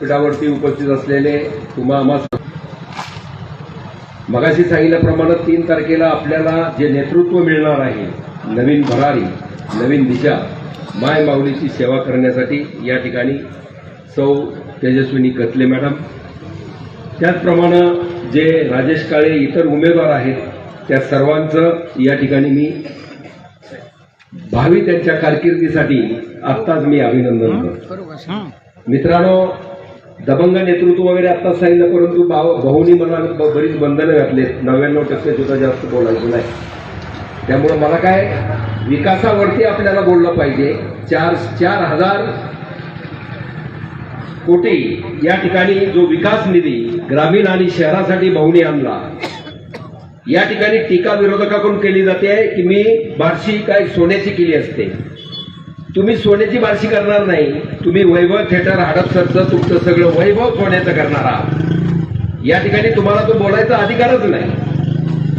व्यासपीठावरती उपस्थित असलेले तुम्हा आम्हा मगाशी सांगितल्याप्रमाणे तीन तारखेला आपल्याला जे नेतृत्व मिळणार आहे नवीन भरारी नवीन दिशा माय माऊलीची सेवा करण्यासाठी या ठिकाणी सौ तेजस्विनी कतले मॅडम. त्याचप्रमाणे जे राजेश काळे इतर उमेदवार आहेत त्या सर्वांचं या ठिकाणी मी भावी त्यांच्या कारकिर्दीसाठी आत्ताच मी अभिनंदन करतो. मित्रांनो दबंग नेतृत्व वगैरे आत्ताच सांगितलं परंतु भाव भाऊनी मला ब- बरीच बंधनं घातलेत. नव्याण्णव टक्के सुद्धा जास्त बोलायचं नाही. त्यामुळं मला काय विकासावरती आपल्याला बोललं पाहिजे. चार चार हजार कोटी या ठिकाणी जो विकास निधी ग्रामीण आणि शहरासाठी भाऊनी आणला या ठिकाणी टीका विरोधकाकडून केली जाते की मी बारशी काय सोन्याची केली असते. तुम्ही सोन्याची बारशी करणार नाही. तुम्ही वैभव थिएटर हडपसरचं तुमचं सगळं वैभव सोन्याचं करणार आहात. या ठिकाणी तुम्हाला तो बोलायचा अधिकारच नाही.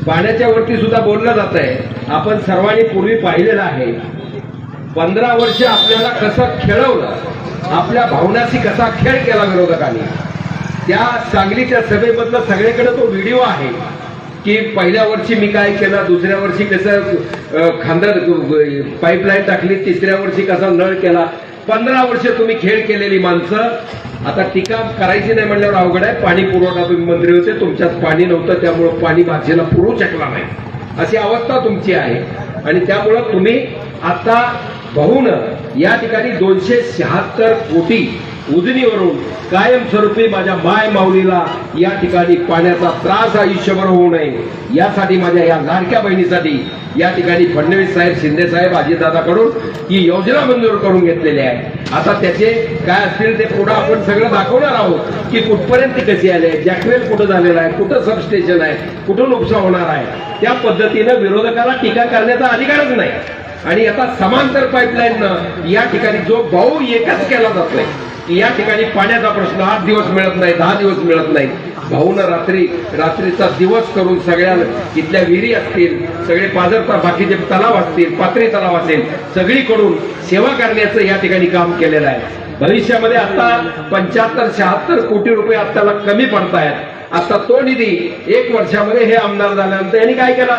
पाण्याच्या वरती सुद्धा बोललं जात आहे. आपण सर्वांनी पूर्वी पाहिलेलं आहे. पंधरा वर्ष आपल्याला कसं खेळवलं आपल्या भावनाशी कसा खेळ केला विरोधकांनी त्या सांगलीच्या सभेमधलं सगळीकडे तो व्हिडिओ आहे. की पहिल्या वर्षी मी काय केलं दुसऱ्या वर्षी कसं खांदा खांदर पाईपलाईन टाकली तिसऱ्या वर्षी कसा नळ केला. पंधरा वर्ष तुम्ही खेळ केलेली माणसं. आता टीका करायची नाही म्हणल्यावर अवघड आहे. पाणी पुरवठा तुम्ही मंत्री होते तुमच्यात पाणी नव्हतं त्यामुळं पाणी भाजीला पुरवू शकला नाही. अशी अवस्था तुमची आहे. आणि त्यामुळं तुम्ही आता बहुन या ठिकाणी दोनशे शहात्तर कोटी उजनीवरून कायमस्वरूपी माझ्या माय माऊलीला या ठिकाणी पाण्याचा त्रास आयुष्यभर होऊ नये. यासाठी माझ्या या लाडक्या बहिणीसाठी या ठिकाणी फडणवीस साहेब शिंदे साहेब अजितदादाकडून ही योजना मंजूर करून घेतलेली आहे. आता त्याचे काय असतील ते पुढे आपण सगळं दाखवणार आहोत की कुठपर्यंत ती कशी आले जॅकवेल कुठं झालेलं आहे कुठं सबस्टेशन आहे कुठून उपसा होणार आहे त्या पद्धतीनं विरोधकाला टीका करण्याचा अधिकारच नाही. आणि आता समांतर पाईपलाईननं या ठिकाणी जो भाऊ एकच केला जातोय. या ठिकाणी पाण्याचा प्रश्न आठ दिवस मिळत नाही दहा दिवस मिळत नाही. भाऊनं रात्री रात्रीचा दिवस करून सगळ्या इथल्या विहिरी असतील सगळे पाजरता बाकीचे तलाव असतील पात्री तलाव असेल सगळीकडून सेवा करण्याचं या ठिकाणी काम केलेलं आहे. भविष्यामध्ये आता पंच्याहत्तर शहात्तर कोटी रुपये आत्ताला कमी पडतायत. आता तो निधी एक वर्षामध्ये हे आमदार झाल्यानंतर यांनी काय केला?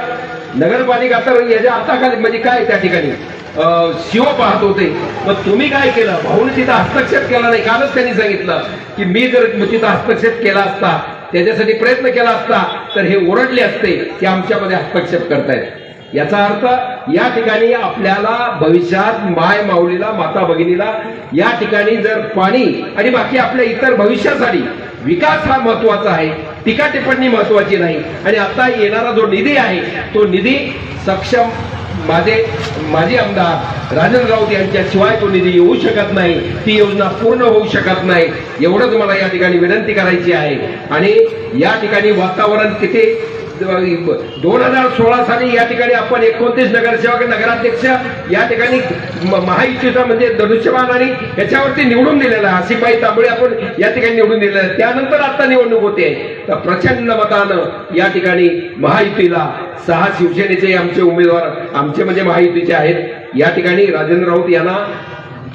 नगरपालिका तर याच्या आता म्हणजे काय त्या ठिकाणी? शिव पाहत होते. मग तुम्ही काय केलं? भाऊने तिथं हस्तक्षेप केला नाही. कालच त्यांनी सांगितलं की मी जर तिथं हस्तक्षेप केला असता त्याच्यासाठी प्रयत्न केला असता तर हे ओरडले असते की आमच्यामध्ये हस्तक्षेप करतायत. याचा अर्थ या ठिकाणी आपल्याला भविष्यात माय माऊलीला माता भगिनीला या ठिकाणी जर पाणी आणि बाकी आपल्या इतर भविष्यासाठी विकास हा महत्त्वाचा आहे. टीका टिप्पणी महत्वाची नाही. आणि आता येणारा जो निधी आहे तो निधी सक्षम माझे माजी आमदार राजन राऊत यांच्याशिवाय तो निधी येऊ शकत नाही ती योजना पूर्ण होऊ शकत नाही एवढंच मला या ठिकाणी विनंती करायची आहे. आणि या ठिकाणी वातावरण किती दोन हजार सोळा साली या ठिकाणी आपण एकोणतीस नगरसेवक नगराध्यक्ष या ठिकाणी म- महायुतीचा म्हणजे धनुष्यबाण आणि याच्यावरती निवडून दिलेला आहे. आसिफाई तांबळे आपण या ठिकाणी निवडून दिलेला आहे. त्यानंतर आता निवडणूक होते. तर प्रचंड मतानं या ठिकाणी महायुतीला सहा शिवसेनेचे आमचे उमेदवार आमचे म्हणजे महायुतीचे आहेत. या ठिकाणी राजेंद्र राऊत यांना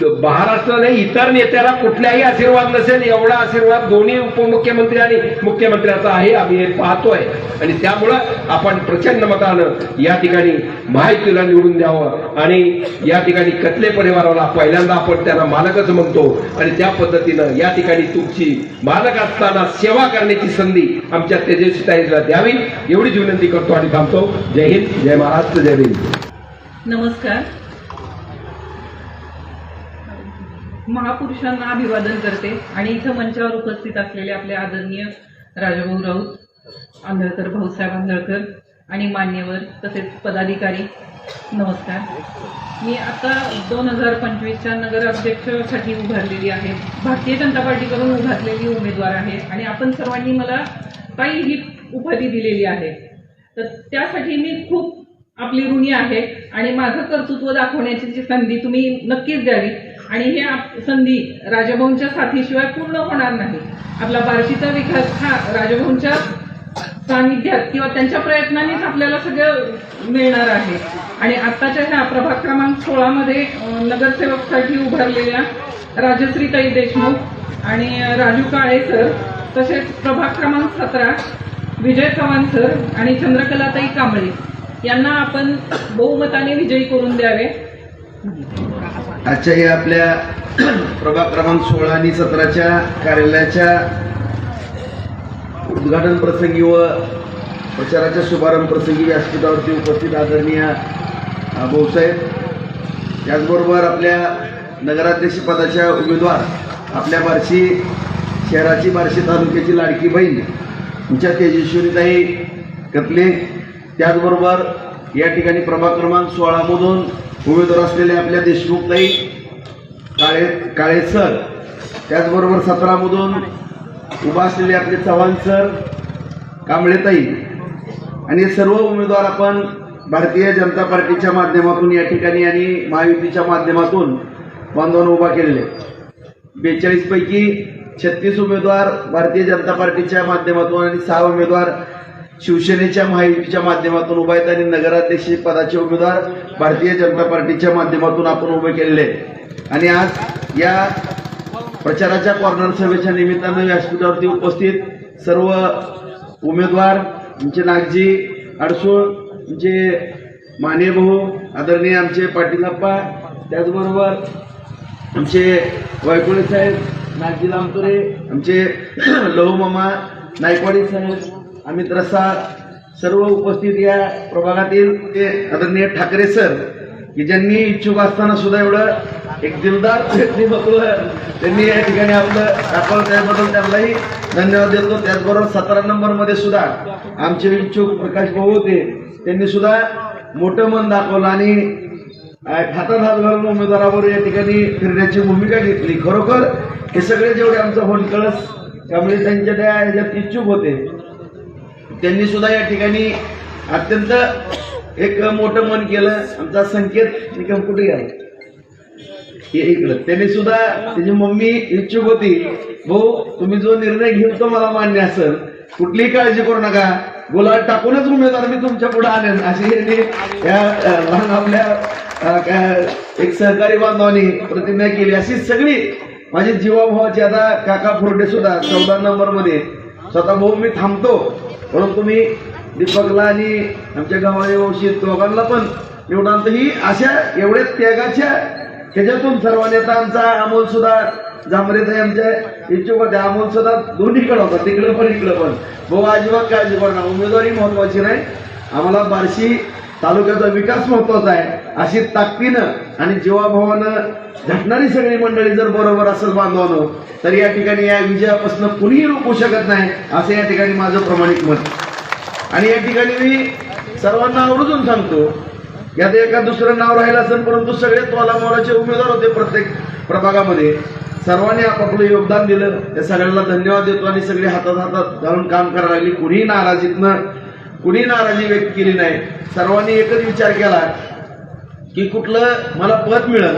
महाराष्ट्र नाही इतर नेत्याला कुठलाही आशीर्वाद नसेल एवढा आशीर्वाद दोन्ही उपमुख्यमंत्री आणि मुख्यमंत्र्याचा आहे आम्ही हे पाहतोय. आणि त्यामुळं आपण प्रचंड मतानं या ठिकाणी माहितीला निवडून द्यावं आणि या ठिकाणी कतले परिवाराला पहिल्यांदा आपण त्यांना मालकच म्हणतो. आणि त्या पद्धतीनं या ठिकाणी तुमची मालक असताना सेवा करण्याची संधी आमच्या तेजस्वी ताईला द्यावी एवढीच विनंती करतो आणि थांबतो. जय हिंद जय महाराष्ट्र जय हिंद नमस्कार. महापुरुषांना अभिवादन करते आणि इथं मंचावर उपस्थित असलेले आपले आदरणीय राजभाऊ राऊत आंधळकर भाऊसाहेब आंधळकर आणि मान्यवर तसेच पदाधिकारी नमस्कार. मी आता दोन हजार पंचवीसच्या नगराध्यक्षसाठी उभारलेली आहे. भारतीय जनता पार्टीकडून उभारलेली उमेदवार आहे आणि आपण सर्वांनी मला ताई ही उपाधी दिलेली आहे. तर त्यासाठी मी खूप आपली ऋणी आहे आणि माझं कर्तृत्व दाखवण्याची जी संधी तुम्ही नक्कीच द्यावी. आणि ही आप- संधी राजभवनच्या साथीशिवाय पूर्ण होणार नाही. आपला बार्शीचा विकास हा राजभवनच्या सानिध्यात किंवा त्यांच्या प्रयत्नांनीच आपल्याला सगळं मिळणार आहे. आणि आत्ताच्या ह्या प्रभाग क्रमांक सोळामध्ये नगरसेवकसाठी उभारलेल्या राजश्रीताई देशमुख आणि राजू काळे सर तसेच प्रभाग क्रमांक सतरा विजय चव्हाण सर आणि चंद्रकलाताई कांबळे. यांना आपण बहुमताने विजयी करून द्यावे. आजच्या या आपल्या प्रभाग क्रमांक सोळा आणि सतराच्या कार्यालयाच्या उद्घाटन प्रसंगी व प्रचाराच्या शुभारंभ प्रसंगी व्यासपीठावरती उपस्थित आदरणीय भाऊसाहेब. त्याचबरोबर आपल्या नगराध्यक्ष पदाच्या उमेदवार आपल्या बार्शी शहराची बार्शी तालुक्याची लाडकी बहीण तुमच्या तेजस्विनीताई कपले त्याचबरोबर या ठिकाणी प्रभाग क्रमांक सोळामधून उमेदवार असलेले आपल्या देशमुखताई काळे काळे सर त्याचबरोबर सतरामधून उभा असलेले आपले चव्हाण सर कांबळेताई. आणि सर्व उमेदवार आपण भारतीय जनता पार्टीच्या माध्यमातून या ठिकाणी आणि महायुतीच्या माध्यमातून बांधवांना उभा केलेले. बेचाळीसपैकी छत्तीस उमेदवार भारतीय जनता पार्टीच्या माध्यमातून आणि सहा उमेदवार शिवसेनेच्या महायुतीच्या माध्यमातून उभा आहेत आणि नगराध्यक्ष पदाचे उमेदवार भारतीय जनता पार्टीच्या माध्यमातून आपण उभे केलेले आहेत. आणि आज या प्रचाराच्या कॉर्नर सभेच्या निमित्तानं व्यासपीठावरती उपस्थित सर्व उमेदवार आमचे नागजी अडसूळ आमचे माने भाऊ आदरणीय आमचे पाटीलाप्पा त्याचबरोबर आमचे वायकुळे साहेब नागजी लांबतुरे आमचे लहू मामा नायकवाडी साहेब अमित रसा सर्व उपस्थित या प्रभागातील ते आदरणीय ठाकरे सर की ज्यांनी इच्छुक असताना सुद्धा एवढं एक दिलदार त्यांनी या ठिकाणी आपलं दाखवलं त्याबद्दल त्यांनाही धन्यवाद देतो. त्याचबरोबर सतरा नंबरमध्ये सुद्धा आमचे इच्छुक प्रकाश भाऊ होते त्यांनी सुद्धा मोठं मन दाखवलं आणि अं, हातात हात घालून उमेदवारावर या ठिकाणी फिरण्याची भूमिका घेतली. खरोखर हे सगळे जेवढे आमचा होणकळस त्यामुळे त्यांच्या त्या ह्याच्यात इच्छुक होते. त्यांनी सुद्धा या ठिकाणी अत्यंत एक मोठं मन केलं. आमचा संकेत निकम कुठे गेला हे इकडं. त्यांनी सुद्धा त्याची मम्मी इच्छुक होती भाऊ तुम्ही जो निर्णय घेऊ तो मला मान्य असेल कुठलीही काळजी करू नका. गुलाब टाकूनच उमेदवार मी तुमच्यापुढे आणेन. अशी यांनी या लहान आपल्या एक सहकारी बांधवांनी प्रतिज्ञा केली. अशी सगळी माझी जीवाभावाची आता काका फुरडे सुद्धा चौदा नंबरमध्ये स्वतः भाऊ मी थांबतो. म्हणून तुम्ही दीपकला आणि आमच्या गावाने वंशी दोघांना पण निवडांत ही अशा एवढ्या त्यागाच्या ह्याच्यातून सर्व नेतांचा आमचा अमोल सुद्धा जांभरेताई आमच्या इच्छुक होत्या अमोल सुद्धा दोन्हीकडे होता तिकडे पण इकडे पण. भाऊ अजिबात काळजी करू उमेदवारी महत्वाची नाही. आम्हाला बार्शी तालुक्याचा विकास महत्त्वाचा आहे. अशी ताकदीनं आणि जीवाभावानं झटणारी सगळी मंडळी जर बरोबर असेल बांधवानं तर या ठिकाणी या विजयापासून कुणीही रोखू शकत नाही असं या ठिकाणी माझं प्रामाणिक मत. आणि या ठिकाणी मी सर्वांना आवर्जून सांगतो यात एका दुसरं नाव राहिलं असेल परंतु सगळे तोलामोलाचे उमेदवार होते प्रत्येक प्रभागामध्ये. सर्वांनी आपापलं योगदान दिलं त्या सगळ्यांना धन्यवाद देतो आणि सगळे हातात हातात घालून काम करायला लागली. कुणीही नाराजीतनं कुणी नाराजी व्यक्त केली नाही. सर्वांनी एकच विचार केला की कुठलं मला पद मिळेल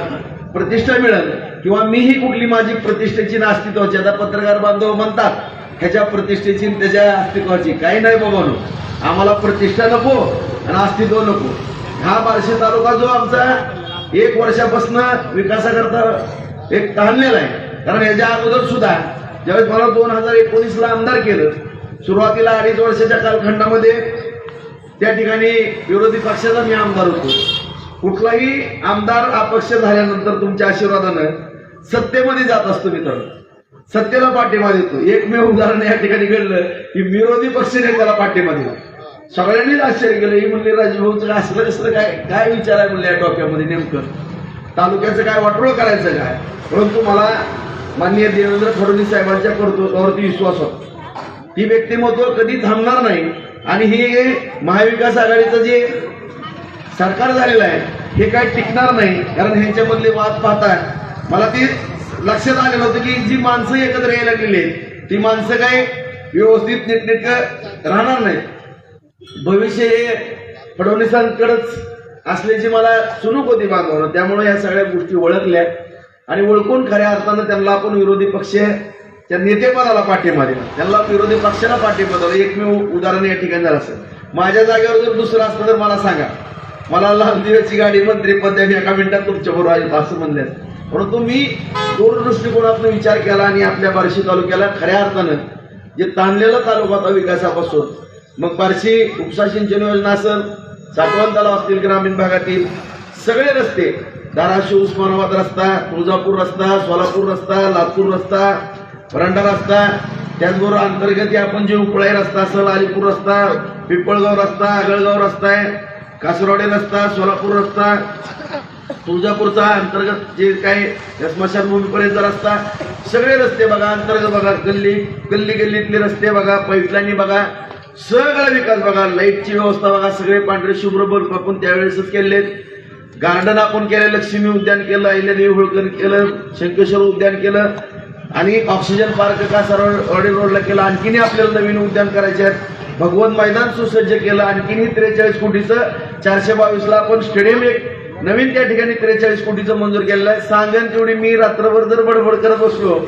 प्रतिष्ठा मिळेल किंवा मीही कुठली माझी प्रतिष्ठेची ना अस्तित्वाची आता पत्रकार बांधव म्हणतात ह्याच्या प्रतिष्ठेची त्याच्या अस्तित्वाची काही नाही बाबानो आम्हाला प्रतिष्ठा नको आणि अस्तित्व नको. हा बार्शी तालुका जो आमचा एक वर्षापासून विकासाकरता एक तहानलेला आहे. कारण याच्या अगोदर सुद्धा ज्यावेळेस मला दोन हजार एकोणीसला आमदार केलं सुरुवातीला अडीच वर्षाच्या कालखंडामध्ये त्या ठिकाणी विरोधी पक्षाचा मी आमदार होतो. कुठलाही आमदार अपक्ष झाल्यानंतर तुमच्या आशीर्वादानं सत्तेमध्ये जात असतो मित्र सत्तेला पाठिंबा देतो. एकमेव उदाहरण या ठिकाणी घडलं की विरोधी पक्ष नेत्याला पाठिंबा दिला. सगळ्यांनीच आश्चर्य केलं. ही म्हणले राजभाऊचं असलं कसलं काय काय विचार आहे? म्हणले या डोक्यामध्ये नेमकं. तालुक्याचं काय वाटोळ करायचं काय? परंतु मला माननीय देवेंद्र फडणवीस साहेबांच्या कर्तृत्वावरती विश्वास होता. ही व्यक्तिमत्व कधी थांबणार नाही. आणि हे महाविकास आघाडीचं जे सरकार झालेलं आहे हे काही टिकणार नाही कारण ह्यांच्यामधले वाद पाहताय मला ते लक्षात आलेलं होतं की जी माणसं एकत्र यायला गेली आहेत ती माणसं काय व्यवस्थित नीटनेटकं राहणार नाही भविष्य हे फडणवीसांकडेच असल्याची मला सुनूक होती बांधवानं त्यामुळे या सगळ्या गोष्टी ओळखल्या आणि ओळखून खऱ्या अर्थानं त्यांना आपण विरोधी पक्ष त्या नेतेपदाला पाठिंबा दिला. त्यांना विरोधी पक्षाला पाठिंबा दिला. एकमेव उदाहरण या ठिकाणी झालं असं माझ्या जागेवर जर दुसरं असतं तर मला सांगा. मला लहान दिव्याची गाडी मंत्रीपद द्या एका मिनिटात तुमच्या बरोबर आहेत असं म्हणले. परंतु मी दूरदृष्टिकोनातून विचार केला आणि आपल्या बार्शी तालुक्याला खऱ्या अर्थानं जे ताणलेला तालुका होता विकासापासून मग बार्शी उपसा सिंचन योजना असेल साठवण तलाव असतील ग्रामीण भागातील सगळे रस्ते धाराशिव उस्मानाबाद रस्ता तुळजापूर रस्ता सोलापूर रस्ता लातूर रस्ता परांडा रस्ता त्याचबरोबर अंतर्गत आपण जे उपळाई रस्ता असेल अलिपूर रस्ता पिंपळगाव रस्ता आगळगाव रस्ता आहे कासरवाडी रस्ता सोलापूर रस्ता तुळजापूरचा अंतर्गत जे काय या स्मशानभूमीपर्यंतचा रस्ता सगळे रस्ते बघा अंतर्गत बघा गल्ली गल्ली गल्लीतले रस्ते बघा पैठलांनी बघा सगळा विकास बघा लाईटची व्यवस्था बघा सगळे पांढरे शुभ्र बल्ब आपण त्यावेळेसच केले गार्डन आपण केलं लक्ष्मी उद्यान केलं अहिल्यादेवी होळकर केलं शंकेश्वर उद्यान केलं आणि ऑक्सिजन पार्क का सरवाडी रोडला केलं. आणखीनही आपल्याला नवीन उद्यान करायचे आहेत. भगवत मैदान सुसज्ज केलं. आणखीनही त्रेचाळीस कोटीचं चारशे बावीसला आपण स्टेडियम एक नवीन त्या ठिकाणी त्रेचाळीस कोटीचं मंजूर केलेलं आहे. सांगन तेवढी मी रात्रभर जर बडबड करत बसलो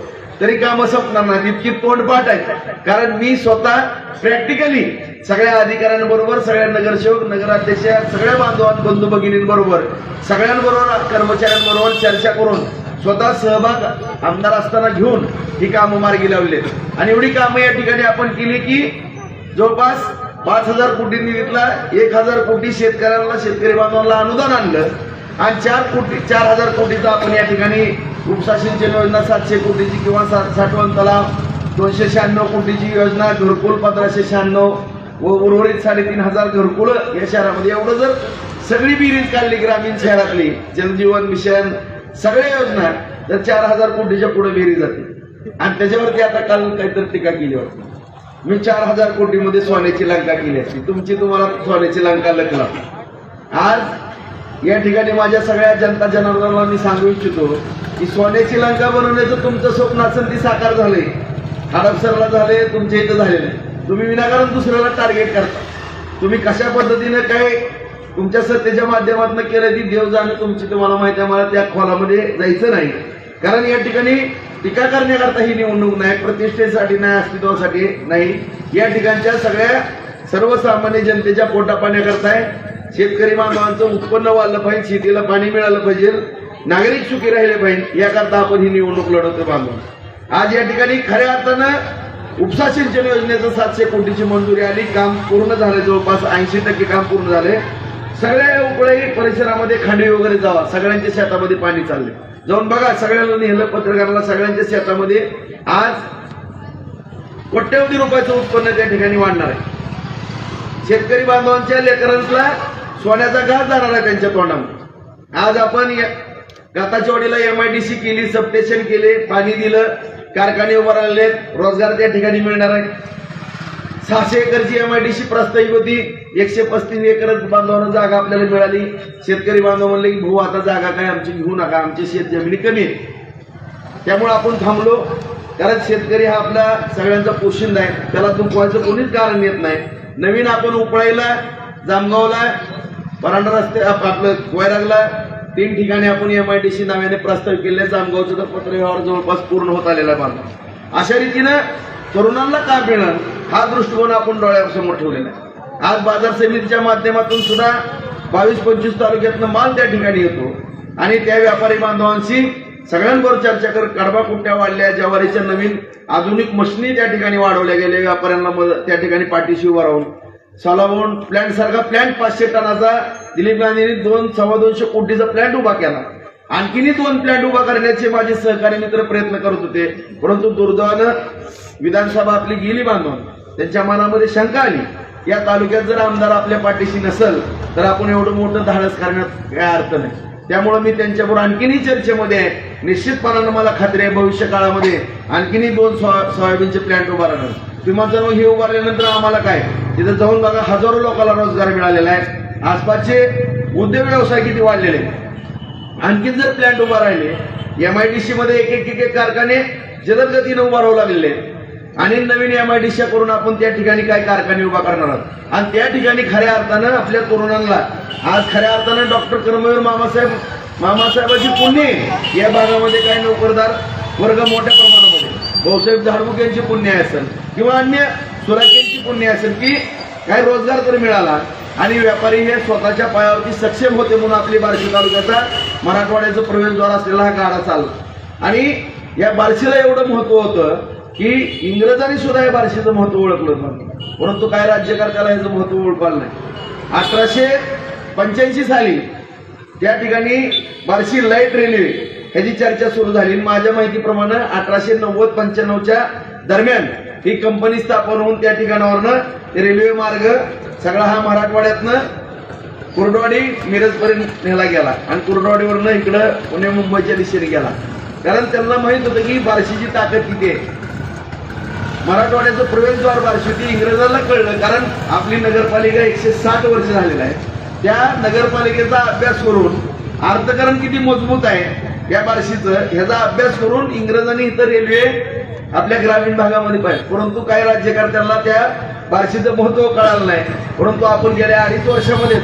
तरी कामं संपणार नाही इतकी तोंडपाठ आहे कारण मी स्वतः प्रॅक्टिकली सगळ्या अधिकाऱ्यांबरोबर सगळ्या नगरसेवक नगराध्यक्ष सगळ्या बांधवां बंधू भगिनींबरोबर सगळ्यांबरोबर कर्मचाऱ्यांबरोबर चर्चा करून स्वतः सहभाग आमदार असताना घेऊन ही कामं मार्गी लावली आहेत. आणि एवढी कामं या ठिकाणी आपण केली की जवळपास पाच हजार कोटी निधीतला एक हजार कोटी शेतकऱ्यांना शेतकरी बांधवांना अनुदान आणलं. आणि चार कोटी चार हजार कोटीचं आपण या ठिकाणी उपसा सिंचन योजना सातशे कोटीची किंवा सा- साठवण तलाव दोनशे शहाण्णव कोटीची योजना घरकुल पंधराशे शहाण्णव व उर्वरित साडेतीन हजार घरकुल या शहरामध्ये. एवढं जर सगळी बिरीज काढली ग्रामीण शहरातली जलजीवन मिशन सगळ्या योजना तर चार हजार कोटीच्या पुढे बेरीज जाते आणि त्याच्यावरती आता काल काहीतरी टीका केली होती मी चार हजार कोटीमध्ये सोन्याची लंका केली असती. तुमची तुम्हाला सोन्याची लंका लकला आज या ठिकाणी माझ्या सगळ्या जनता जनार्दनाला मी सांगू इच्छितो की सोन्याची लंका बनवण्याचं तुमचं स्वप्न असेल ती साकार झाले हडपसरला झाले तुमच्या इथं झालेलं आहे. तुम्ही विनाकारण दुसऱ्याला टार्गेट करता. तुम्ही कशा पद्धतीनं काय तुमच्या सत्तेच्या माध्यमातून केलं ती देव जाणं तुमची तुम्हाला माहिती आहे मला त्या खोलामध्ये जायचं नाही. कारण या ठिकाणी टीका करण्याकरता ही निवडणूक नाही प्रतिष्ठेसाठी नाही अस्तित्वासाठी नाही. या ठिकाणच्या सगळ्या सर्वसामान्य जनतेच्या पोटा पाण्याकरता आहे शेतकरी बांधवांचं उत्पन्न वाढलं पाहिजे शेतीला पाणी मिळालं पाहिजे नागरिक सुखी राहिले पाहिजे याकरता आपण ही निवडणूक लढवतो बांधव आज या ठिकाणी खऱ्या अर्थानं उपसा सिंचन योजनेचं सातशे कोटीची मंजुरी आली काम पूर्ण झालं जवळपास ऐंशी टक्के काम पूर्ण झाले. सगळ्या उपळी परिसरामध्ये खांडवी वगैरे जावा सगळ्यांच्या शेतामध्ये पाणी चालले. जाऊन बघा सगळ्यांना नेलं पत्रकाराला सगळ्यांच्या शेतामध्ये. आज कोट्यवधी रुपयाचं उत्पन्न त्या ठिकाणी वाढणार आहे. शेतकरी बांधवांच्या लेकरांना सोन्याचा घास जाणार आहे त्यांच्या तोंडामध्ये. आज आपण या- गाताचवाडीला एमआयडीसी केली सबस्टेशन केले पाणी दिलं कारखाने उभा राहिले रोजगार त्या ठिकाणी मिळणार आहे. सहाशे एकरची एमआयडीसी प्रस्तावित होती. एकशे पस्तीस एकर बांधवांना जागा आपल्याला मिळाली. शेतकरी बांधव म्हणले की भाऊ आता जागा काय आमची घेऊ नका. आमची शेत जमिनी कमी आहे. त्यामुळे आपण थांबलो. कारण शेतकरी हा आपला सगळ्यांचा पोशिंदा आहे. त्याला दुखवायचं कोणीच कारण येत नाही. नवीन आपण उपळायला जामगावला परांडा रस्ते आप- आपलं कोयरागला तीन ठिकाणी आपण एमआयडीसी नावाने प्रस्ताव केले. जामगावचं तर पत्रव्यवहार जवळपास पूर्ण होत आलेला आहे बांधव अशा रीतीनं तरुणांना का मिळणार हा दृष्टिकोन आपण डोळ्यासमोर ठेवलेला आहे. आज बाजार समितीच्या माध्यमातून सुद्धा बावीस पंचवीस तालुक्यातनं माल त्या ठिकाणी येतो. आणि त्या व्यापारी बांधवांशी सगळ्यांबरोबर चर्चा कर कडबा कुट्ट्या वाढल्या ज्वारीच्या नवीन आधुनिक मशिनी त्या ठिकाणी वाढवल्या गेल्या व्यापाऱ्यांना त्या ठिकाणी पाठीशी उभा राहून. सलावून प्लॅन्ट सारखा प्लॅन्ट पाचशे टनाचा दिलीप गांधींनी दोन सव्वा दोनशे कोटीचा प्लॅन्ट उभा केला. आणखीनही दोन प्लॅन्ट उभा करण्याचे माझे सहकारी मित्र प्रयत्न करत होते. परंतु दुर्दैवानं विधानसभा आपली गेली बांधून. त्यांच्या मनामध्ये शंका आली. या तालुक्यात जर आमदार आपल्या पाठीशी नसल तर आपण एवढं मोठं धाडस करण्यात काय अर्थ नाही. त्यामुळे मी त्यांच्याबरोबर आणखीनही चर्चेमध्ये आहे. निश्चितपणानं मला खात्री आहे भविष्य काळामध्ये आणखीनही दोन सोयाबीनचे प्लॅन्ट उभारणार विमानतळ हे उभारल्यानंतर आम्हाला काय? तिथं जाऊन बघा हजारो लोकांना रोजगार मिळालेला आहे. आसपासचे उद्योग व्यवसाय किती वाढलेले आहेत. आणखीन जर प्लॅन्ट उभा राहिले एमआयडीसी मध्ये एक एक एक एक कारखाने जलद गतीने उभा लागलेले आहेत. आणि नवीन एम आय एमआयडीसी करून आपण त्या ठिकाणी काय कारखाने उभा करणार आहोत? आणि त्या ठिकाणी खऱ्या अर्थानं आपल्या तरुणांना आज खऱ्या अर्थानं डॉक्टर कर्मवीर मामासाहेब मामासाहेबाची पुण्य या भागामध्ये काय नोकरदार वर्ग मोठ्या प्रमाणामध्ये. भाऊसाहेब झाडमुख यांची पुण्य असेल किंवा अन्य सुराकेंची पुण्य असेल की काही रोजगार तर मिळाला आणि व्यापारी हे स्वतःच्या पायावरती सक्षम होते म्हणून आपली बार्शी तालुक्याचा मराठवाड्याचं प्रवेशद्वार असलेला हा गाडा चालला. आणि या बार्शीला एवढं महत्त्व होतं की इंग्रजांनी सुद्धा या बार्शीचं महत्त्व ओळखलं नव्हतं परंतु काय राज्यकर्त्याला याचं महत्त्व ओळखलं नाही. अठराशे पंच्याऐंशी साली त्या ठिकाणी बार्शी लाइट रेल्वे ह्याची चर्चा सुरू झाली. आणि माझ्या माहितीप्रमाणे अठराशे नव्वद पंच्याण्णवच्या दरम्यान ही कंपनी स्थापन होऊन त्या ठिकाणावरनं ते रेल्वे मार्ग सगळा हा मराठवाड्यातनं कुर्डवाडी मिरजपर्यंत नेला गेला. आणि कुर्डवाडीवरनं इकडं पुणे मुंबईच्या दिशेने गेला. कारण त्यांना माहीत होतं की बार्शीची ताकद किती आहे. मराठवाड्याचं प्रवेशद्वार बार्शी इंग्रजांना कळलं कारण आपली नगरपालिका एकशे साठ वर्ष झालेलं आहे. त्या नगरपालिकेचा अभ्यास करून अर्थकरण किती मजबूत आहे या बार्शीचं ह्याचा अभ्यास करून इंग्रजांनी इथं रेल्वे आपल्या ग्रामीण भागामध्ये पाहिजे परंतु काही राज्यकर्त्यांना त्या बार्शीचं महत्त्व कळालं नाही. परंतु आपण गेल्या अडीच वर्षामध्ये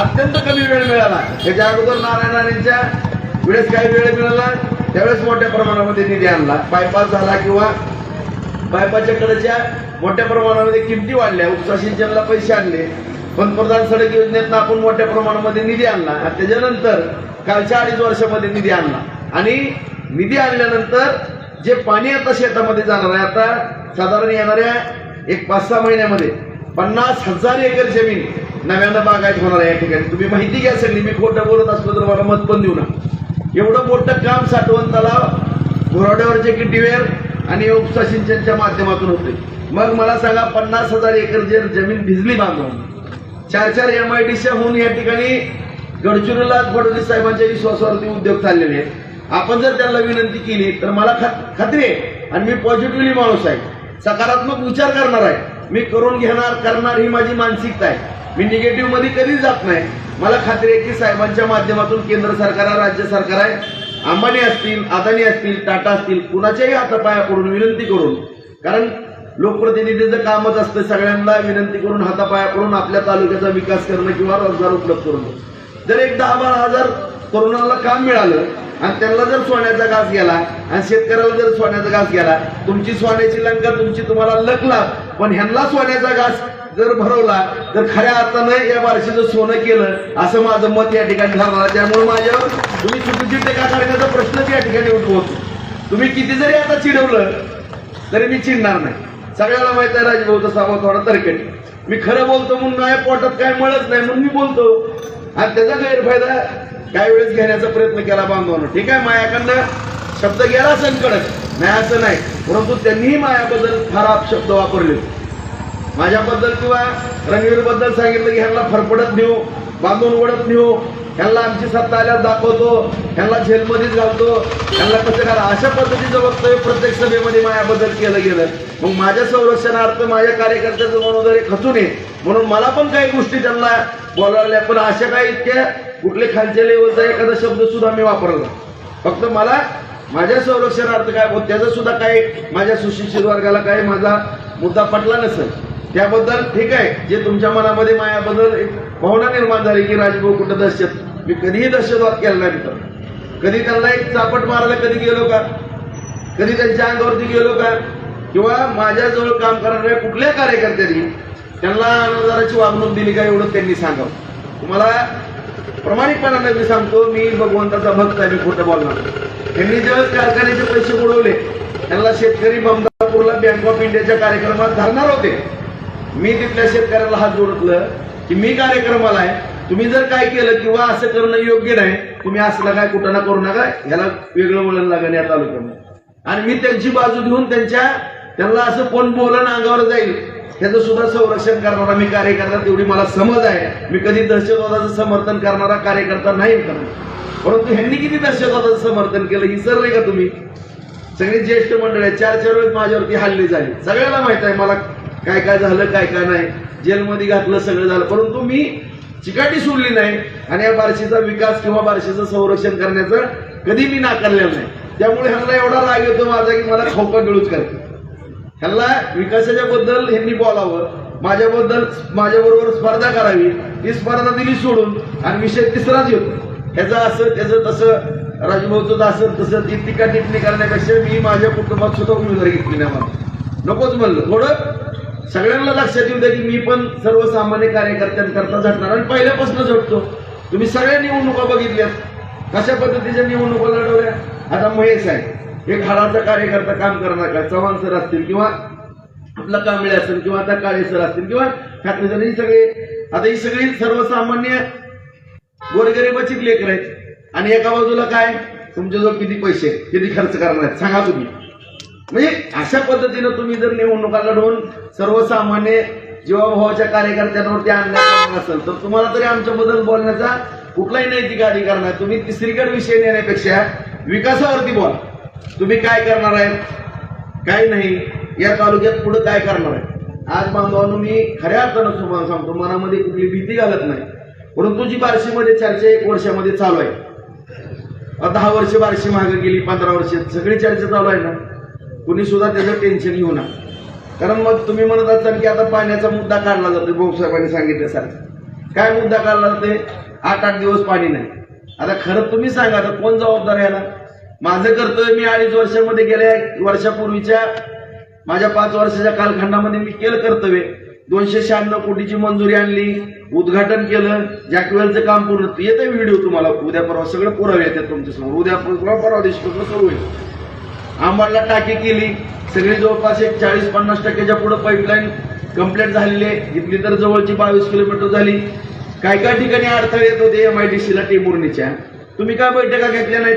अत्यंत कमी वेळ मिळाला. त्याच्या अगोदर नारायण राणेंच्या वेळेस काही वेळ मिळाला त्यावेळेस मोठ्या प्रमाणामध्ये निधी आणला. बायपास झाला किंवा बायपाच्या कडेच्या मोठ्या प्रमाणामध्ये किमती वाढल्या. उपसा सिंचनला पैसे आणले. पंतप्रधान सडक योजनेतनं आपण मोठ्या प्रमाणामध्ये निधी आणला. आणि त्याच्यानंतर कालच्या अडीच वर्षामध्ये निधी आणला. आणि निधी आणल्यानंतर जे पाणी आता शेतामध्ये जाणार आहे आता साधारण येणाऱ्या एक पाच सहा महिन्यामध्ये पन्नास हजार एकर जमीन नव्यानं बागायत होणार आहे या ठिकाणी. तुम्ही माहिती घ्या सगळी. मी खोटं बोलत असलो तर मला मत पण देऊ ना एवढं मोठं काम साठवण तलाव घोराड्यावरचे किटीवेर आणि उपसा सिंचनच्या माध्यमातून होते मग मला सांगा पन्नास हजार एकर जे जमीन भिजली बांधून चार चार एम आय डीच्या होऊन या ठिकाणी गडचिरोलीला फडणवीस साहेबांच्या विश्वासावरती उद्योग चाललेले आहेत. आपण जर त्यांना विनंती केली तर मला खात्री आहे. आणि मी पॉझिटिव्हली माणूस आहे. सकारात्मक विचार करणार आहे. मी करून घेणार करणार ही माझी मानसिकता आहे. मी निगेटिव्हमध्ये कधीच जात नाही. मला खात्री आहे की साहेबांच्या माध्यमातून केंद्र सरकार राज्य सरकार आहे. अंबानी असतील अदानी असतील टाटा असतील कुणाच्याही हातापाया पडून विनंती करून कारण लोकप्रतिनिधीचं कामच असतं सगळ्यांना विनंती करून हातापाया पडून आपल्या तालुक्याचा विकास करणं किंवा रोजगार उपलब्ध करून जर एक दहा बारा हजार तरुणांना काम मिळालं आणि त्यांना जर सोन्याचा घास गेला आणि शेतकऱ्याला जर सोन्याचा घास गेला तुमची सोन्याची लंका तुमची तुम्हाला लक लाभ पण ह्यांना सोन्याचा घास जर भरवला तर खऱ्या अर्थानं या बारशीचं सोनं केलं असं माझं मत या ठिकाणी ठरणार त्यामुळे माझ्यावर तुम्ही चुकीची टीका करण्याचा प्रश्नच या ठिकाणी उठवतो तुम्ही किती जरी आता चिडवलं तरी मी चिडणार नाही. सगळ्याला माहीत आहे राजभाऊचा स्वभाव थोडा तरकट. मी खरं बोलतो म्हणून माझ्या पोटात काय मळत नाही म्हणून मी बोलतो. आणि त्याचा गैरफायदा काही वेळेस घेण्याचा प्रयत्न केला बांधवानं. ठीक आहे मायाकडनं शब्द गेला संकडक नाही असं नाही. परंतु त्यांनीही मायाबद्दल खराब शब्द वापरले माझ्याबद्दल किंवा रणवीरबद्दल सांगितलं की ह्यांना फरफडत नेऊ बांधून ओढत नेऊ. ह्यांना आमची सत्ता आल्यावर दाखवतो ह्यांना झेलमध्येच घालतो. ह्यांना कसं करा अशा पद्धतीचं वक्तव्य प्रत्येक सभेमध्ये माझ्याबद्दल केलं गेलं. मग माझ्या संरक्षणार्थ माझ्या कार्यकर्त्याचं मनोदर खचू नये म्हणून मला पण काही गोष्टी त्यांना बोलावल्या पण अशा काही इतक्या कुठले खालच्या लेवलचा एखादा शब्द सुद्धा मी वापरला फक्त मला माझ्या संरक्षणार्थ काय होत त्याचं सुद्धा काही माझ्या सुशिक्षित वर्गाला काही माझा मुद्दा पटला नसेल. त्याबद्दल ठीक आहे. जे तुमच्या मनामध्ये मायाबद्दल एक भावना निर्माण झाली की राजभाऊ कुठं दहशत? मी कधीही दहशतवाद केला नाही मित्र कधी त्यांना एक चापट मारायला कधी गेलो का? कधी त्यांच्या अंगावरती गेलो का? किंवा माझ्याजवळ काम करणाऱ्या कुठल्या कार्यकर्त्यांनी त्यांना अनादराची वागणूक दिली का एवढं त्यांनी सांगावं? तुम्हाला प्रामाणिकपणाने मी सांगतो मी भगवंताचा भक्त आहे मी खोटं बोलणार त्यांनी जेव्हा कारखान्याचे पैसे बुडवले त्यांना शेतकरी ममदापूरला बँक ऑफ इंडियाच्या कार्यक्रमात धरणार होते. मी तिथल्या शेतकऱ्याला हात जोडतलं की मी कार्यक्रमाला आहे. तुम्ही जर काय केलं किंवा असं करणं योग्य नाही तुम्ही असलं काय कुठं ना करू नका. ह्याला वेगळं वळण लागेल या तालुक्यामध्ये. आणि मी त्यांची बाजू घेऊन त्यांच्या त्यांना असं कोण बोलणं अंगावर जाईल त्याचं सुद्धा संरक्षण करणारा मी कार्यकर्ता तेवढी मला समज आहे. मी कधी दहशतवादाचं समर्थन करणारा कार्यकर्ता नाही करणार परंतु ह्यांनी किती दहशतवादाचं समर्थन केलं विसरले का तुम्ही? सगळी ज्येष्ठ मंडळ आहे चार चार वेळेस माझ्यावरती हल्ले झाले. सगळ्याला माहीत आहे मला काय काय झालं काय काय नाही. जेलमध्ये घातलं सगळं झालं. परंतु मी चिकाटी सोडली नाही. आणि या बारशीचा विकास किंवा बारशीचं संरक्षण करण्याचं कधी मी नाकारलेलं नाही. त्यामुळे ह्यांना एवढा राग येतो माझा की मला खोका मिळूच करते. ह्यांना विकासाच्या बद्दल ह्यांनी बोलावं. माझ्याबद्दल माझ्याबरोबर स्पर्धा करावी. ती स्पर्धा दिली सोडून आणि विषय तिसराच येतो. ह्याचं असं त्याचं तसं राजभाऊचं असं तसं ती टीका टिप्पणी करण्यापेक्षा मी माझ्या कुटुंबात सुद्धा उमेदवारी घेतली नाही मला नकोच म्हणलं. थोडं सगळ्यांना लक्षात येऊ द्या की मी पण सर्वसामान्य कार्यकर्त्यांकरता झटणार आणि पहिल्यापासून झटतो. तुम्ही सगळ्या निवडणुका बघितल्यात. कशा पद्धतीच्या निवडणुका लढवल्या? आता महेश आहे हे हाडाचा कार्यकर्ता काम करणार का? चव्हाण सर असतील किंवा आपला कांबळे असेल किंवा आता काळे सर असतील किंवा ठाकरे सर ही सगळे आता ही सगळी सर्वसामान्य गोरगरिबाचीच लेकर आहेत. आणि एका बाजूला काय? तुमच्याजवळ किती पैसे किती खर्च करणार आहेत सांगा तुम्ही. म्हणजे अशा पद्धतीनं तुम्ही जर निवडणुका लढवून सर्वसामान्य जीवाभावाच्या कार्यकर्त्यांवरती आणण्याचा असेल तर तुम्हाला तरी आमच्याबद्दल बोलण्याचा कुठलाही नैतिक अधिकार नाही. तुम्ही तिसरीकडे विषय नेण्यापेक्षा विकासावरती बोला. तुम्ही काय करणार आहेत? काय नाही. या तालुक्यात पुढे काय करणार आहे आज बांधवांनो मी खऱ्या अर्थानं तुम्हाला सांगतो मनामध्ये कुठली भीती घालत नाही. परंतु जी बार्शीमध्ये चर्चा एक वर्षामध्ये चालू आहे. दहा वर्ष बारशी मागे गेली पंधरा वर्ष. सगळी चर्चा चालू आहे ना? कुणी सुद्धा त्याचं टेन्शन घेऊ नका. कारण मग तुम्ही म्हणत असाल की आता पाण्याचा मुद्दा काढला जातो भाऊसाहेबांनी सांगितल्यासारखं. काय मुद्दा काढला जाते आठ आठ दिवस पाणी नाही. आता खरं तुम्ही सांगा आता कोण जबाबदार याला? माझं कर्तव्य मी अडीच वर्षामध्ये गेल्या वर्षापूर्वीच्या माझ्या पाच वर्षाच्या कालखंडामध्ये मी केलं कर्तव्य. दोनशे शहाण्णव कोटीची मंजुरी आणली उद्घाटन केलं जॅकवेलचं काम पूर्ण येतं व्हिडिओ तुम्हाला. उद्या परवा सगळं पुरावे येतात तुमच्यासमोर. उद्या परवा परवा दिवशी सुरू होईल. आंबाडला टाकी केली. सगळी जवळपास एक चाळीस पन्नास टक्क्याच्या पुढे पाईपलाईन कंप्लीट झालेली आहे. इथली तर जवळची बावीस किलोमीटर झाली. काय काय ठिकाणी अडथळे येत होते एमआयडीसीला टेमुर्णीच्या? तुम्ही काय बैठका घेतल्या नाहीत?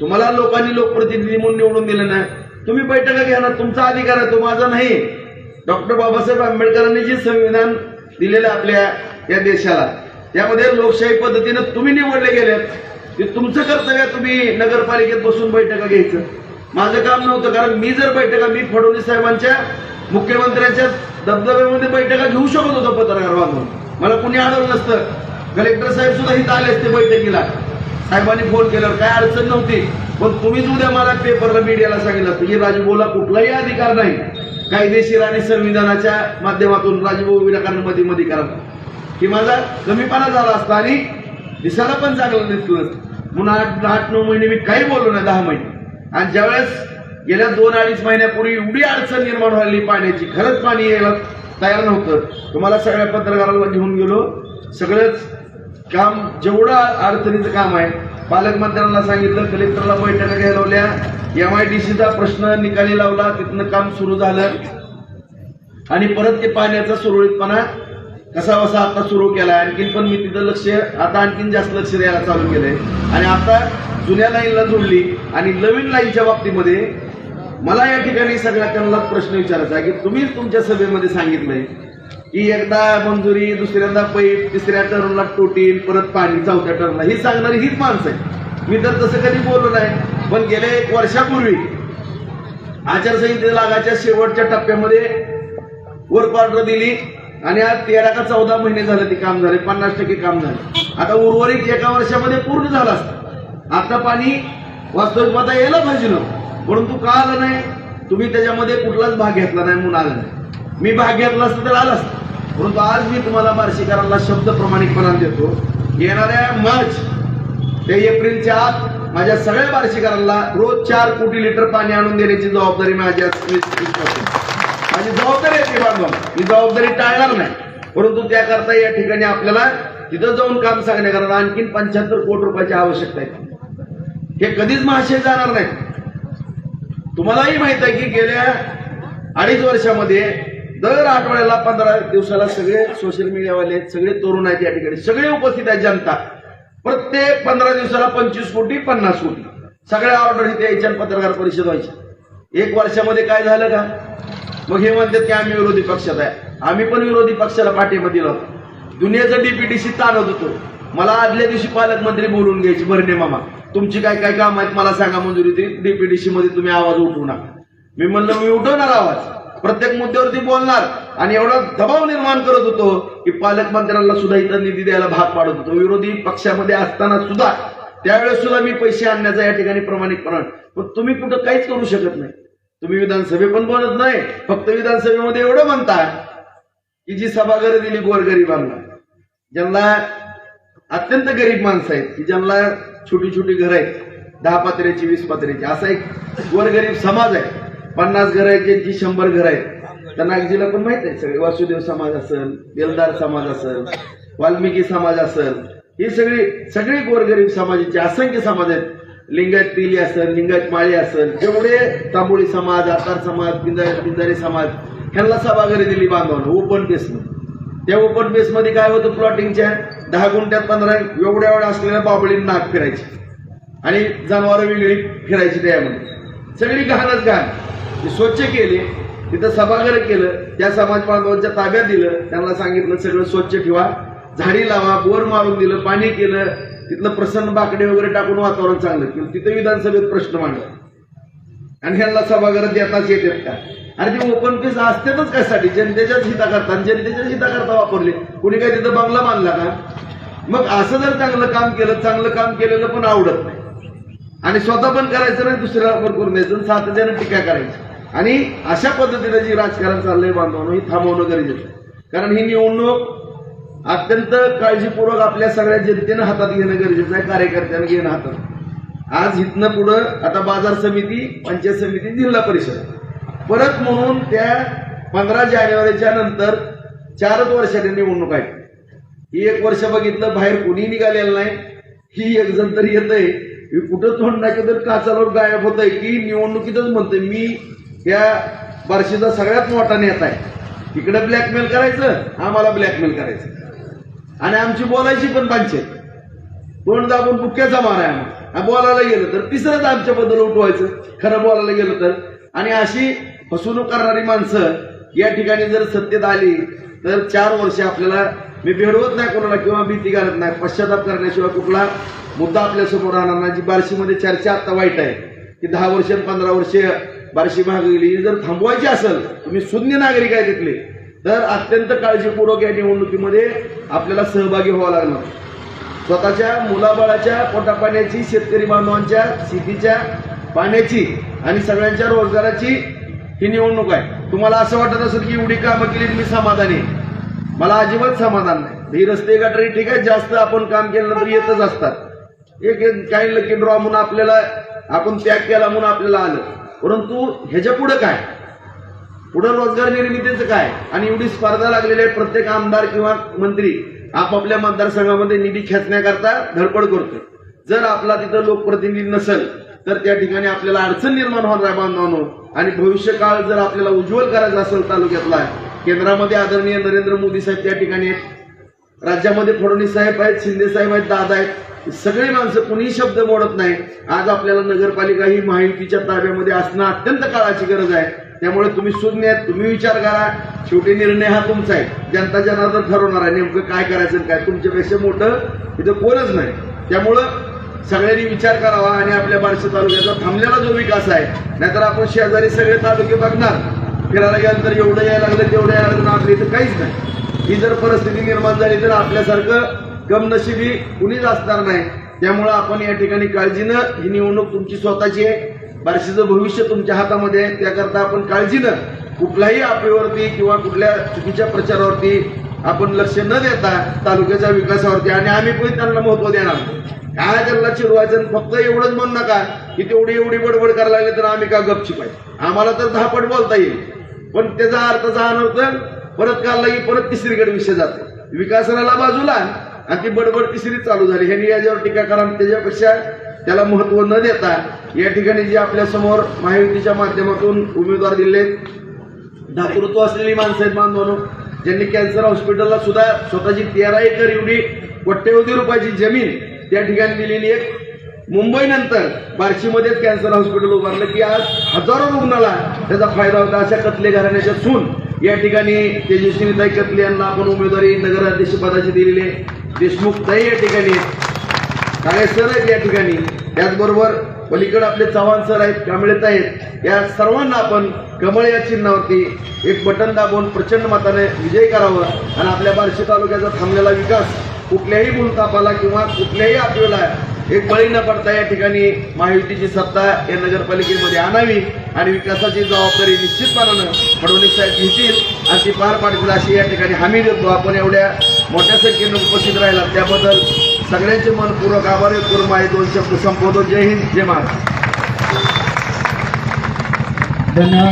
तुम्हाला लोकांनी लोकप्रतिनिधी म्हणून निवडून दिलं ना तुम्ही बैठका घ्या ना. तुमचा अधिकार आहे तो माझा नाही. डॉक्टर बाबासाहेब आंबेडकरांनी जे संविधान दिलेलं आहे आपल्या या देशाला त्यामध्ये लोकशाही पद्धतीनं तुम्ही निवडले गेलेत. ते तुमचं कर्तव्य तुम्ही नगरपालिकेत बसून बैठका घ्यायचं. माझं काम नव्हतं कारण मी जर बैठका मी फडणवीस साहेबांच्या मुख्यमंत्र्यांच्या दबदब्यामध्ये बैठका घेऊ शकत होतो पत्रकार बांधून. मला कुणी अडवलं नसतं. कलेक्टर साहेब सुद्धा इथं आले असते बैठकीला. साहेबांनी फोन केल्यावर काय अडचण नव्हती. पण तुम्हीच उद्या मला पेपरला मीडियाला सांगितलं असतं की राजभाऊला कुठलाही अधिकार नाही. कायदेशीर आणि संविधानाच्या माध्यमातून राजभाऊ विनाकारणमध्ये मध्ये करा. की माझा कमीपणा झाला असता आणि दिसायला पण चांगलं दिसलं नसतं. म्हणून आठ आठ नऊ महिने मी काही बोललो नाही दहा महिने. आणि ज्यावेळेस गेल्या दोन अडीच महिन्यापूर्वी एवढी अडचण निर्माण व्हायली पाण्याची खरंच पाणी यायला तयार नव्हतं. तुम्हाला सगळ्या पत्रकाराला घेऊन गेलो. सगळंच काम जेवढं अडचणीचं काम आहे पालकमंत्र्यांना सांगितलं कलेक्टरला बैठका घ्यायला सीचा प्रश्न निकाली लावला तिथनं काम सुरू झालं. आणि परत ते पाण्याचा सुरळीतपणा कसा वसा आता सुरू केला आणखीन पण मी तिथं लक्ष आता आणखीन जास्त लक्ष द्यायला चालू केलंय. आणि आता जुन्या लाईनला जोडली आणि नवीन लाईनच्या बाबतीमध्ये मला या ठिकाणी सगळ्या त्यांना प्रश्न विचारायचा आहे की तुम्ही तुमच्या सभेमध्ये सांगितलंय की एकदा मंजुरी दुसऱ्यांदा पैप तिसऱ्या टर्नला टोटीन परत पाणी चौथ्या टर्नला ही सांगणारी हीच माणसं आहे मी तर तसं कधी बोललो नाही पण गेल्या एक वर्षापूर्वी आचारसंहिते लागाच्या शेवटच्या टप्प्यामध्ये वर्क ऑर्डर दिली आणि आज तेरा का चौदा महिने झाले ते काम झाले पन्नास टक्के काम झाले. आता उर्वरित एका वर्षामध्ये पूर्ण झालं असतं. आता पाणी वास्तविकता यायला पाहिजे ना. परंतु का आलं नाही तुम्ही त्याच्यामध्ये कुठलाच भाग घेतला नाही म्हणून आलं नाही. मी भाग घेतला असतं तर आलं असतं. परंतु आज मी तुम्हाला बार्शीकरांना शब्द प्रमाणिकपणा देतो. येणाऱ्या मार्च ते एप्रिलच्या आत माझ्या सगळ्या बार्शीकरांना रोज चार कोटी लिटर पाणी आणून देण्याची जबाबदारी माझ्या माझी जबाबदारी आहे ती बांधवा ही जबाबदारी टाळणार नाही. परंतु त्याकरता या ठिकाणी आपल्याला तिथं जाऊन काम सांगण्याकरता आणखीन पंच्याहत्तर कोटी रुपयाची आवश्यकता आहे. हे कधीच महाशय जाणार नाही तुम्हालाही माहीत आहे की गेल्या अडीच वर्षामध्ये दर आठवड्याला पंधरा दिवसाला सगळे सोशल मीडियावाले आहेत, सगळे तरुण आहेत या ठिकाणी. सगळे उपस्थित आहेत जनता. प्रत्येक पंधरा दिवसाला पंचवीस कोटी पन्नास कोटी. सगळ्या ऑर्डर इथे यायच्या आणि पत्रकार परिषद व्हायची. एक वर्षामध्ये काय झालं का? मग हे म्हणतात की आम्ही विरोधी पक्षात आहे. आम्ही पण विरोधी पक्षाला पाठिंबा दिला होता. दुनियाचं डीपीडीसी ताणत होतो. मला आदल्या दिवशी पालकमंत्री बोलून घ्यायची भरणे मामा. तुमची काय काय काम आहेत मला सांगा मंजुरी डीपीडीसी मध्ये तुम्ही आवाज उठवू नका. मी म्हणलं मी उठवणार आवाज. प्रत्येक मुद्द्यावरती बोलणार. आणि एवढा दबाव निर्माण करत होतो की पालकमंत्र्यांना सुद्धा इतर निधी द्यायला भाग पाडत होतो. विरोधी पक्षामध्ये असताना सुद्धा त्यावेळेस सुद्धा मी पैसे आणण्याचा या ठिकाणी प्रमाणिकपण. पण तुम्ही कुठं काहीच करू शकत नाही. तुम्ही विधानसभे पण बोलत नाही. फक्त विधानसभेमध्ये एवढं म्हणता की जी सभागृह दिली गोरगरिबांना. ज्यांना अत्यंत गरीब माणसं आहेत. की ज्यांना छोटी छोटी घरं आहेत. दहा पात्र्याची वीस पात्र्याची. असा एक गोरगरीब समाज आहे. पन्नास घरं आहेत ज्यांची शंभर घरं आहेत. त्या नागजीला पण माहीत आहे सगळे. वासुदेव समाज असेल बेलदार समाज असेल वाल्मिकी समाज असेल. ही सगळी सगळी गोरगरीब समाजाची असंख्य समाज आहेत. लिंगायत पिली असेल लिंगायत माळी असेल जेवढे तांबोळी समाज आकार समाज बिंदारी बिंदारी समाज ह्यांना सभागृह दिली बांधवानं ओपन बेसमध्ये त्या ओपन बेसमध्ये काय होतं? प्लॉटिंगच्या दहा गुंठ्यात पंधरा एवढ्या एवढ्या असलेल्या बाबळींना नाक फिरायची. आणि जनावरं वेगळी फिरायची त्यामध्ये. सगळी घाणच घाण स्वच्छ केले तिथं सभागृह केलं त्या समाज बांधवांच्या ताब्यात दिलं त्यांना सांगितलं सगळं स्वच्छ ठेवा. झाडी लावा बोर मारून दिलं पाणी केलं. तिथलं प्रसन्न बाकडे वगैरे टाकून वातावरण चांगलं केलं. तिथं विधानसभेत प्रश्न मांडला. आणि ह्यांना सभागरात देताच येतात का? अरे ते ओपन पीस असतेच कशासाठी? जनतेच्याच हिताकरता. आणि जनतेच्याच हिताकरता वापरले. कुणी काय तिथं बंगला बांधला का? मग असं जर चांगलं काम केलं चांगलं काम केलेलं पण आवडत नाही. आणि स्वतः पण करायचं नाही दुसऱ्याला पण करून द्यायचं आणि सातत्यानं टीका करायची. आणि अशा पद्धतीनं जी राजकारण चाललंय बांधवणं ही थांबवणं गरजेचं आहे. कारण ही निवडणूक अत्यंत काळजीपूर्वक आपल्या सगळ्या जनतेनं हातात घेणं गरजेचं आहे कार्यकर्त्यांना घेणं हातात. आज इथनं पुढं आता बाजार समिती पंचायत समिती जिल्हा परिषद. परत म्हणून त्या पंधरा जानेवारीच्या नंतर चारच वर्षाने निवडणूक आहे ही एक वर्ष बघितलं बाहेर कोणी निघालेलं नाही. ही एक जण तरी येत आहे कुठं तोंड नाही तर काचावर गायब होत आहे की निवडणुकीतच म्हणतोय. मी या बार्शीचा सगळ्यात मोठा नेता आहे. इकडे ब्लॅकमेल करायचं आम्हाला ब्लॅकमेल करायचं. आणि आमची बोलायची पण पाहिजे तोंड दाबून बुक्क्याचा मार आहे आम्हाला? बोलायला गेलं तर तिसरंच आमच्याबद्दल उठवायचं. खरं बोलायला गेलं तर. आणि अशी फसवणूक करणारी माणसं या ठिकाणी जर सत्तेत आली तर चार वर्ष आपल्याला मी भेडवत नाही कोणाला किंवा भीती घालत नाही. पश्चाताप करण्याशिवाय कुठला मुद्दा आपल्यासमोर राहणार नाही. जी बार्शीमध्ये चर्चा आता वाईट आहे की दहा वर्ष पंधरा वर्ष बार्शी महाग गेली. ही जर थांबवायची असेल तुम्ही शून्य नागरिक आहे तिथले तर अत्यंत काळजीपूर्वक या निवडणुकीमध्ये आपल्याला सहभागी व्हावं लागणार. स्वतःच्या मुलाबाळाच्या पोटापाण्याची शेतकरी बांधवांच्या शेतीच्या पाण्याची आणि सगळ्यांच्या रोजगाराची ही निवडणूक आहे. तुम्हाला असं वाटत असेल की एवढी कामं केली मी समाधानी आहे. मला अजिबात समाधान नाही. ही रस्ते गटारी ठीक आहे जास्त आपण काम केल्यानंतर येतच असतात. एक एक काही लकी ड्रॉ म्हणून आपल्याला आपण त्याग केला म्हणून आपल्याला आलं. परंतु ह्याच्या पुढं काय? पुढं रोजगार निर्मितीचं काय? आणि एवढी स्पर्धा लागलेली आहे प्रत्येक आमदार किंवा मंत्री आपापल्या मतदारसंघामध्ये निधी खेचण्याकरता धडपड करतोय. जर आपला तिथं लोकप्रतिनिधी नसेल तर त्या ठिकाणी आपल्याला अडचण निर्माण होणार आहे बांधवांनो. आणि भविष्यकाळ जर आपल्याला उज्ज्वल करायचा असेल तालुक्यातला केंद्रामध्ये आदरणीय नरेंद्र मोदी साहेब त्या ठिकाणी आहेत. राज्यामध्ये फडणवीस साहेब आहेत शिंदे साहेब आहेत दादा आहेत. सगळी माणसं कुणीही शब्द मोडत नाही. आज आपल्याला नगरपालिका ही महायुतीच्या ताब्यामध्ये असणं अत्यंत काळाची गरज आहे. त्यामुळे तुम्ही सुज्ञ आहेत तुम्ही विचार करा. शेवटी निर्णय हा तुमचा आहे. जनता जनार्दन ठरवणार आहे नेमकं काय करायचं काय. तुमच्यापेक्षा मोठं इथं कोणच नाही. त्यामुळं सगळ्यांनी विचार करावा आणि आपल्या बार्शी तालुक्याचा थांबलेला जो विकास आहे नाहीतर आपण शेजारी सगळे तालुके बघणार. फिरायला गेलं तर एवढं यायला लागलं तेवढं यायला लागलं आपल्या इथं काहीच नाही. ही जर परिस्थिती निर्माण झाली तर आपल्यासारखं कमनशिबी कुणीच असणार नाही. त्यामुळं आपण या ठिकाणी काळजीनं ही निवडणूक तुमची स्वतःची आहे. बार्शीचं भविष्य तुमच्या हातामध्ये आहे. त्याकरता आपण काळजीनं कुठल्याही आपल्यावरती किंवा कुठल्या चुकीच्या प्रचारावरती आपण लक्ष न देता तालुक्याच्या विकासावरती आणि आम्ही पण त्यांना महत्त्व देणार ह्या त्यांना चिरवायचं आणि फक्त एवढंच म्हणू नका की तेवढी एवढी बडबड करायला लागली तर आम्ही का गपची पाहिजे? आम्हाला तर धापट बोलता येईल. पण त्याचा अर्थचा अनर्थ परत काढला की परत तिसरीकडे विषय जातो. विकासनाला बाजूला आणि ती बडबड तिसरी चालू झाली. ह्यांनी याच्यावर टीका करा त्याच्यापेक्षा त्याला महत्त्व न देता या ठिकाणी जे आपल्यासमोर महायुतीच्या माध्यमातून उमेदवार दिले दातृत्व असलेली माणसं आहेत बांधवानो ज्यांनी कॅन्सर हॉस्पिटलला सुद्धा स्वतःची तेरा एकर एवढी कोट्यवधी रुपयाची जमीन त्या ठिकाणी दिलेली एक मुंबईनंतर बार्शीमध्येच कॅन्सर हॉस्पिटल उभारलं की आज हजारो रुग्णाला त्याचा फायदा होता अशा कतले घराण्याच्या सून या ठिकाणी तेजस्विनीताई कतले यांना आपण उमेदवारी नगराध्यक्ष पदाची दिलेली आहे. देशमुख ताई या ठिकाणी आहेत. काळे सर आहेत या ठिकाणी त्याचबरोबर पलीकडे आपले चव्हाण सर आहेत कांबळेत आहेत या सर्वांना आपण कमळ या चिन्हावरती एक बटन दाबून प्रचंड मताने विजय करावा आणि आपल्या बार्शी तालुक्याचा थांबलेला विकास कुठल्याही भूलतापाला किंवा कुठल्याही आपल्याला एक बळी न पडता या ठिकाणी महायुतीची सत्ता या नगरपालिकेमध्ये आणावी आणि विकासाची जबाबदारी निश्चितपणानं फडणवीस साहेब घेतील आणि ती पार पाडतील अशी या ठिकाणी हमी देतो. आपण एवढ्या मोठ्या संख्येनं उपस्थित राहिला त्याबद्दल सगळ्यांचे मनपूर्वक आभार. व्यक्त करून माझे दोन शब्द संपवतो जय हिंद. जय महाराज धन्यवाद.